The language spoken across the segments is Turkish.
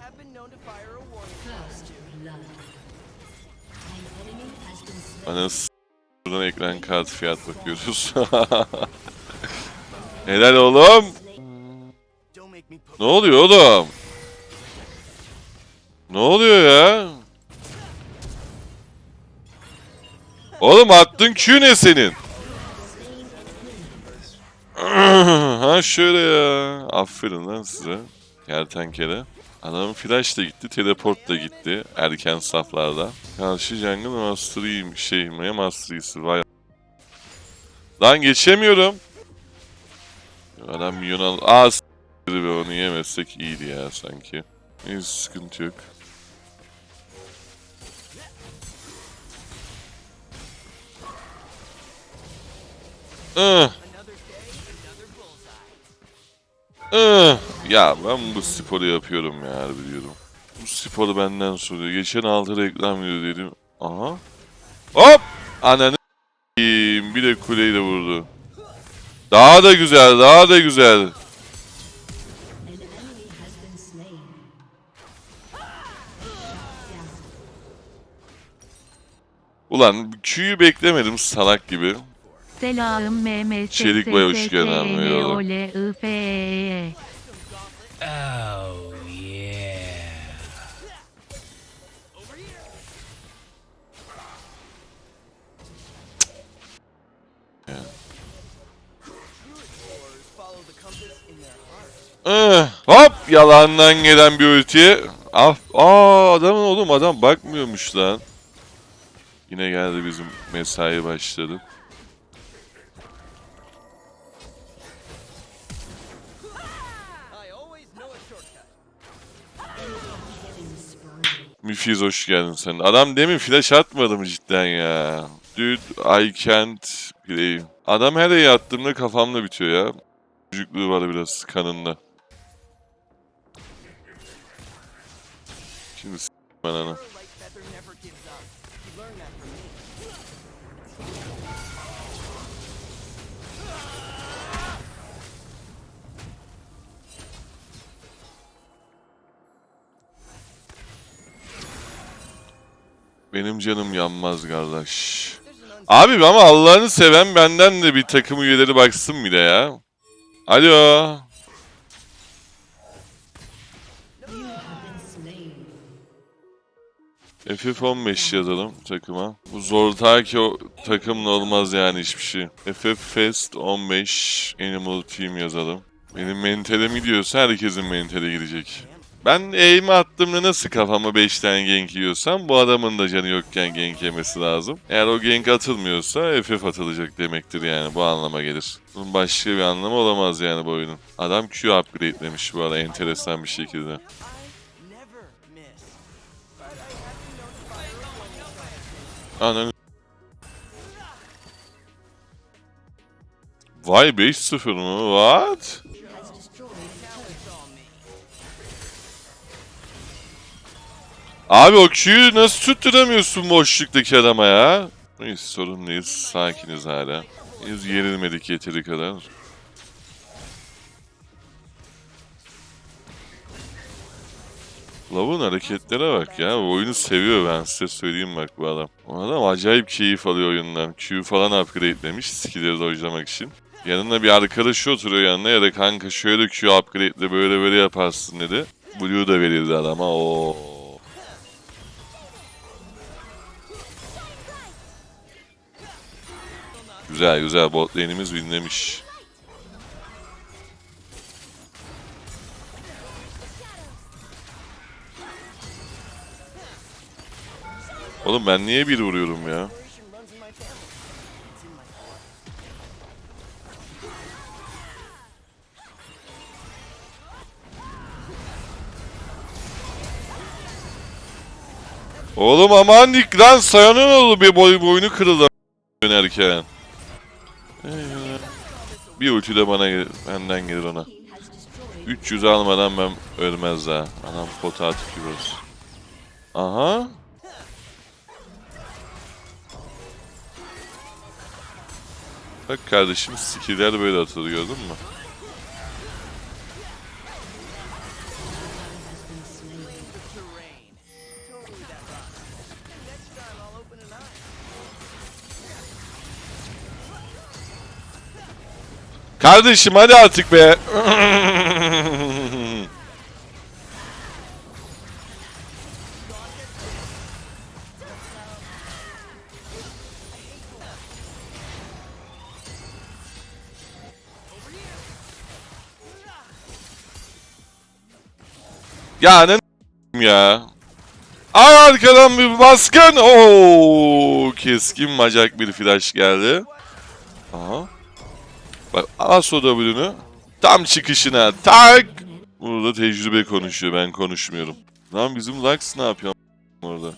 have been known to fire a warning blast too. Blood. An enemy has been slain. Ana s- Buradan ekran kart fiyat bakıyoruz. Helal oğlum. Ne oluyor oğlum? Ne oluyor ya? Oğlum attın Q ne senin? ha şöyle ya. Aferin lan size. Kertenkele. Adamın flash da gitti, teleport da gitti erken saflarda. Karşı jungle master'ıyım, şey mi, master'ıysı vay. Lan geçemiyorum. Adam milyon al... Aa s- ve onu yemezsek iyiydi ya sanki. Hiç sıkıntı yok. Ih, ih. Ya ben bu sporu yapıyorum ya harbi diyorum. Bu sporu benden soruyor. Geçen altı reklam video dedim. Aha. Hop! Ananı. Bir de kuleyle vurdu. Daha da güzel, daha da güzel. Ulan Q'yu beklemedim salak gibi. Selam Mehmet. Çelik Bey, hoş geldin yalandan gelen bir ulti. Ah, aa adamın oğlum adam bakmıyormuş lan. Yine geldi bizim mesai başladı. Müfiz hoş geldin sen. Adam demin flash atmadı mı cidden ya? Dude I can't play. Adam her yere attığımda kafamda bitiyor ya. Çocukluğu var biraz kanında. Me. Benim canım yanmaz kardeş. Abi ama Allah'ını seven benden de bir takım üyeleri baksın bir de ya. Alo. FF15 yazalım takıma. Bu Zortaki o takımla olmaz yani hiçbir şey. FF Fest 15 Animal Team yazalım. Benim mentalim gidiyorsa herkesin mentali girecek. Ben aim'i attığımda nasıl kafama 5 tane gank yiyorsam bu adamın da canı yokken gank yemesi lazım. Eğer o gank atılmıyorsa FF atılacak demektir yani bu anlama gelir. Bunun başka bir anlamı olamaz yani bu oyunun. Adam Q upgrade'lemiş bu arada enteresan bir şekilde. Ananı... Vay 5-0 mı? What? Abi o Q'yu nasıl tutturamıyorsun boşluktaki adama ya? Neyse sorun değil. Sakiniz hala. Biz gerilmedik yeteri kadar. Lavun hareketlere bak ya. Oyunu seviyor ben size söyleyeyim bak bu adam. O adam acayip keyif alıyor oyundan. Q falan upgrade'lemiş skill'leri dojlamak için. Yanına bir arkadaşı oturuyor yanına ya da kanka şöyle Q upgrade'le böyle böyle yaparsın dedi. Blue da verirdi adama. Oo. Güzel güzel bot lane'imiz winlemiş. Oğlum ben niye bir vuruyorum ya? Oğlum aman dik lan sayanın oldu bir boy boynu kırıldı dönerken. Bir ulti de bana benden gelir ona. team has destroyed 300 almadan ben ölmez ha. Anam pota atıp. Aha. Bak kardeşim skiller böyle atılır gördün mü? Kardeşim hadi artık be. Ya ne ya. Ay arkadan bir baskın. Oo, keskin bacak bir flash geldi. Aha. Bak as o W'nü. Tam çıkışına tak. Burada tecrübe konuşuyor ben konuşmuyorum. Lan bizim Lux ne yapıyor orada?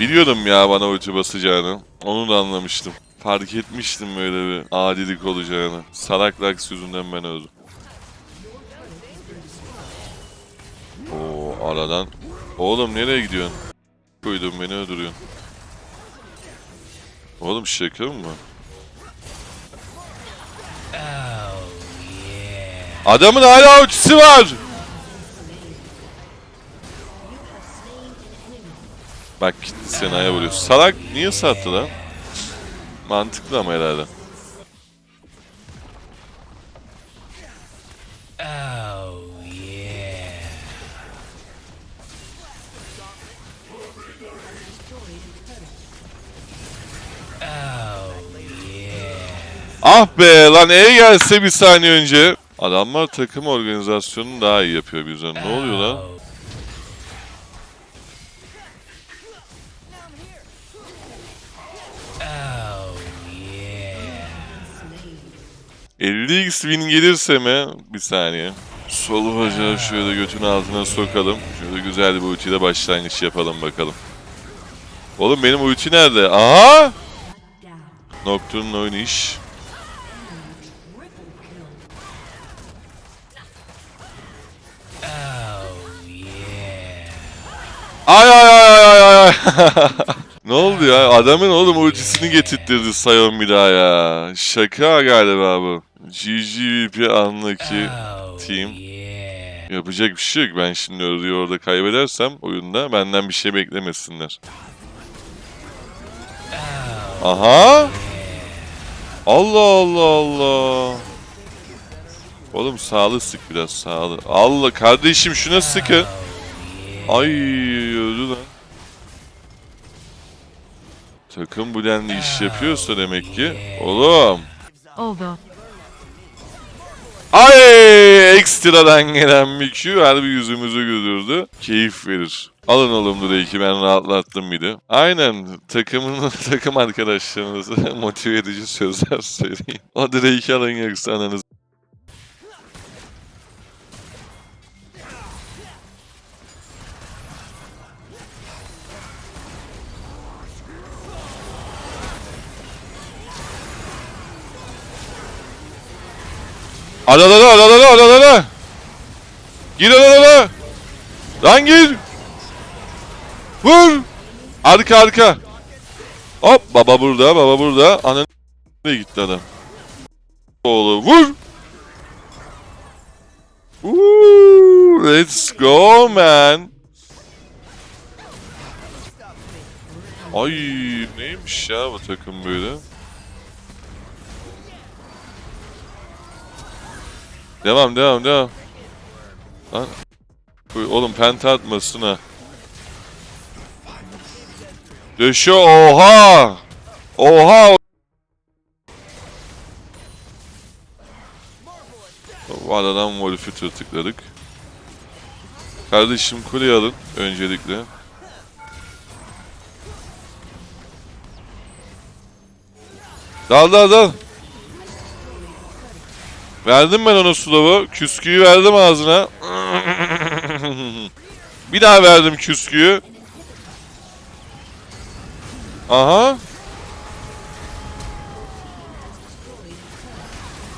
Biliyordum ya bana ulti basacağını. Onu da anlamıştım. Fark etmiştim böyle bir adilik olacağını. Salak Lux yüzünden ben öldüm. Oo aradan. Oğlum nereye gidiyorsun? Koydum beni öldürüyorsun. Oğlum şaka mı? Adamın hala ultisi var. Bak gitti Sena'ya vuruyor. Salak niye sattı lan? Mantıklı ama herhalde. Oh, yeah. Oh, yeah. Ah be lan E gelse bir saniye önce. Adamlar takım organizasyonunu daha iyi yapıyor bizden. Ne oluyor lan? 50x win gelirse mi? Bir saniye. Sol bacağı şöyle götün altına sokalım. Şöyle güzel bir ultiyle başlangıç yapalım bakalım. Oğlum benim ulti nerede? Aha! Nocturne oynayış. oh. Ay ay ay ay ay ay. oldu ya? Adamın oğlum ultisini getirttirdi Sion bir daha ya. Şaka galiba bu. GGVP anlaki Oh, team. Yapacak bir şey yok. Ben şimdi örüyü orada kaybedersem oyunda benden bir şey beklemesinler. Aha! Allah Allah Allah. Oğlum sağlı sık biraz sağlı. Allah kardeşim şuna sıkın. Ay Takım bu denli iş yapıyorsa demek ki. Oğlum. Ovo. Ay ekstradan gelen bir Q harbi yüzümüzü güldürdü. Keyif verir. Alın oğlum Drake'i ben rahatlattım bir de. Aynen takımın takım arkadaşlarınıza motive edici sözler söyleyin. O Drake'i alın yoksa ananız. Alalala alalala alalala. Gir alalala. Lan gir. Vur. Arka arka. Hop baba burada baba burada. Anan nereye gitti adam? Oğlu vur. Woo, let's go man. Ay neymiş ya bu takım böyle? Devam devam devam. Lan. Oğlum penta atmasın ha. Döşü oha. Oha. Bu aradan Wolf'ü tırtıkladık. Kardeşim kuleyi alın öncelikle. Dal dal dal. Verdim ben ona slow'u. Küsküyü verdim ağzına. Bir daha verdim küsküyü. Aha.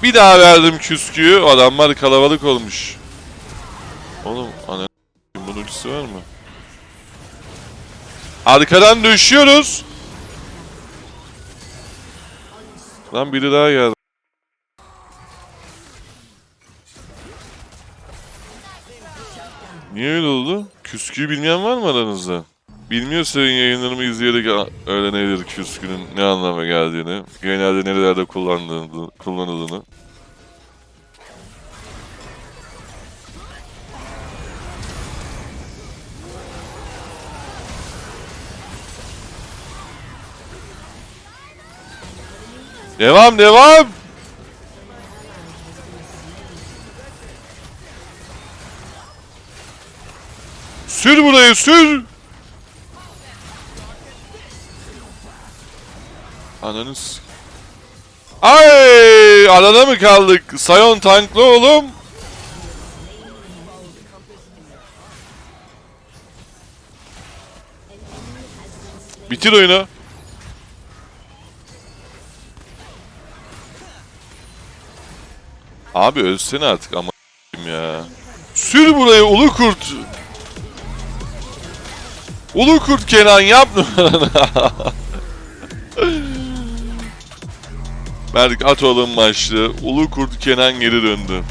Bir daha verdim küsküyü. Adamlar kalabalık olmuş. Oğlum ana bunun ultisi var mı? Arkadan düşüyoruz. Lan biri daha geldi. Niye öyle oldu? Küsküyü bilmeyen var mı aranızda? Bilmiyorsa yayınlarımı izleyerek öğrenebilir küskünün ne anlama geldiğini, genelde nerelerde kullandığını, kullanıldığını. Devam devam. Sür. Ananız. Ay, arada mı kaldık? Sayon tanklı oğlum. Bitir oyunu. Abi ölsene artık ama ya. Sür burayı ulu kurt. Ulu kurt Kenan yap numaranı. Berk at oğlum maçlı. Ulu kurt Kenan geri döndü.